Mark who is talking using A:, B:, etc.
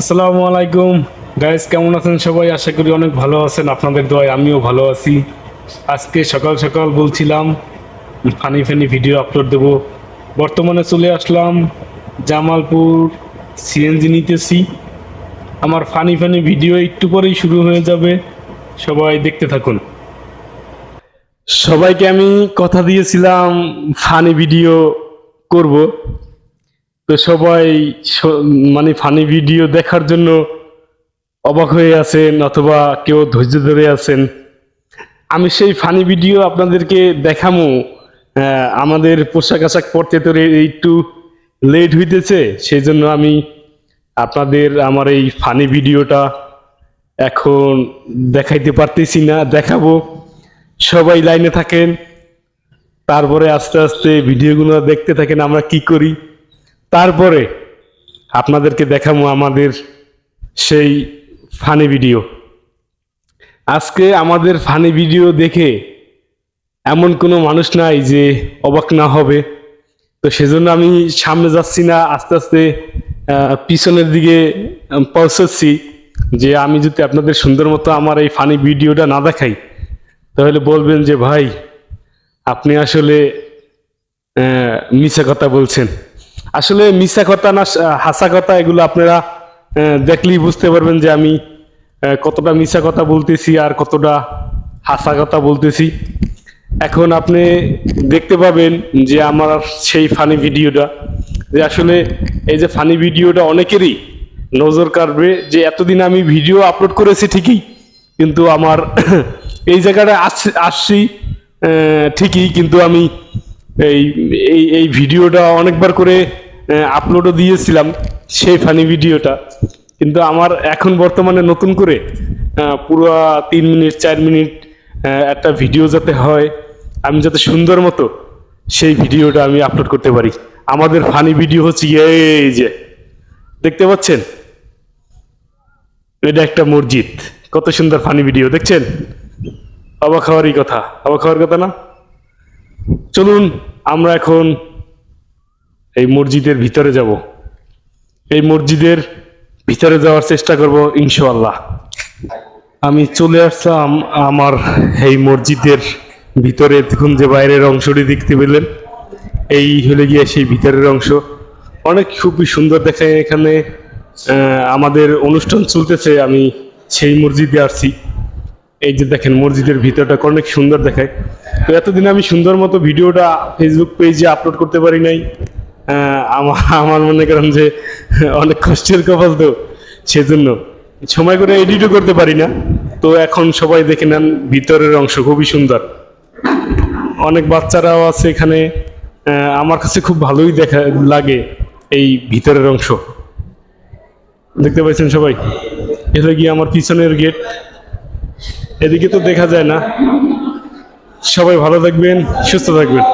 A: আসসালামু আলাইকুম। গাইস কেমন আছেন সবাই? আশা করি অনেক ভালো আছেন। আপনাদের দোয়ায় আমিও ভালো আছি। আজকে সকাল সকাল বলছিলাম, ফানি ফানি ভিডিও আপলোড দেব। বর্তমানে চলে আসলাম জামালপুর সিএনজি নিতেছি। আমার ফানি ফানি ভিডিও একটু পরেই শুরু হয়ে যাবে। সবাই দেখতে থাকুন। সবাইকে আমি কথা দিয়েছিলাম, ফানি ভিডিও করব। তো সবাই মানে ফানি ভিডিও দেখার জন্য অবাক হয়ে আছেন অথবা কেউ ধৈর্য ধরে আছেন। আমি সেই ফানি ভিডিও আপনাদেরকে দেখামো। আমাদের পোশাক আশাক পরতে তো একটু লেট হইতেছে সেই জন্য আমি আপনাদের আমার এই ফানি ভিডিওটা এখন দেখাইতে পারতেছি না, দেখাবো। সবাই লাইনে থাকেন, তারপরে আস্তে আস্তে ভিডিওগুলো দেখতে থাকেন, আমরা কি করি। তারপরে আপনাদেরকে দেখাবো আমাদের সেই ফানি ভিডিও। আজকে আমাদের ফানি ভিডিও দেখে এমন কোনো মানুষ নাই যে অবাক না হবে। তো সেজন্য আমি সামনে যাচ্ছি না, আস্তে আস্তে পিছনের দিকে পৌঁছাচ্ছি যে আমি যদি আপনাদের সুন্দর মতো আমার এই ফানি ভিডিওটা না দেখাই, তাহলে বলবেন যে, ভাই, আপনি আসলে মিছা কথা বলছেন। আসলে মিছা কথা না হাসা কথা, এগুলো আপনারা দেখলেই বুঝতে পারবেন যে আমি কতটা মিছা কথা বলতেছি আর কতটা হাসা কথা বলতেছি। এখন আপনি দেখতে পাবেন যে আমার সেই ফানি ভিডিওটা, যে আসলে এই যে ফানি ভিডিওটা অনেকেরই নজর কাটবে যে এতদিন আমি ভিডিও আপলোড করেছি ঠিকই, কিন্তু আমার এই জায়গাটা আসছি ঠিকই, কিন্তু আমি এই এই এই ভিডিওটা অনেকবার করে আপলোডও দিয়েছিলাম, সেই ফানি ভিডিওটা। কিন্তু আমার এখন বর্তমানে নতুন করে পুরো তিন মিনিট, চার মিনিট একটা ভিডিও যাতে হয়, আমি যাতে সুন্দর মতো সেই ভিডিওটা আমি আপলোড করতে পারি। আমাদের ফানি ভিডিও হচ্ছে এই যে, দেখতে পাচ্ছেন? এটা একটা মসজিদ, কত সুন্দর ফানি ভিডিও দেখছেন? অবাক হওয়ারই কথা, অবাক হওয়ার কথা না? চলুন আমরা এখন এই মসজিদের ভিতরে যাব। এই মসজিদের ভিতরে যাওয়ার চেষ্টা করব ইনশাআল্লাহ। আমি চলে আসলাম আমার এই মসজিদের ভিতরে। দেখুন যে বাইরের অংশটি দেখতে পেলেন, এই হলে গিয়ে সেই ভিতরের অংশ। অনেক খুবই সুন্দর দেখায় এখানে আমাদের অনুষ্ঠান চলতেছে, আমি সেই মসজিদে আসছি। এই যে দেখেন মসজিদের ভিতরটা অনেক সুন্দর দেখায়। তো এতদিন আমি সুন্দর মতো ভিডিওটা ফেসবুক পেজে আপলোড করতে পারি নাই। আমার আমার মনে করেন যে অনেক কষ্টের কপাল তো, সেজন্য সময় করে এডিটও করতে পারি না। তো এখন সবাই দেখে নেন, ভিতরের অংশ খুবই সুন্দর। অনেক বাচ্চারাও আছে এখানে। আমার কাছে খুব ভালোই দেখা, লাগে এই ভিতরের অংশ। দেখতে পাচ্ছেন সবাই? এটা গিয়ে আমার পিছনের গেট এদিকে তো দেখা যায় না। সবাই ভালো থাকবেন সুস্থ থাকবেন।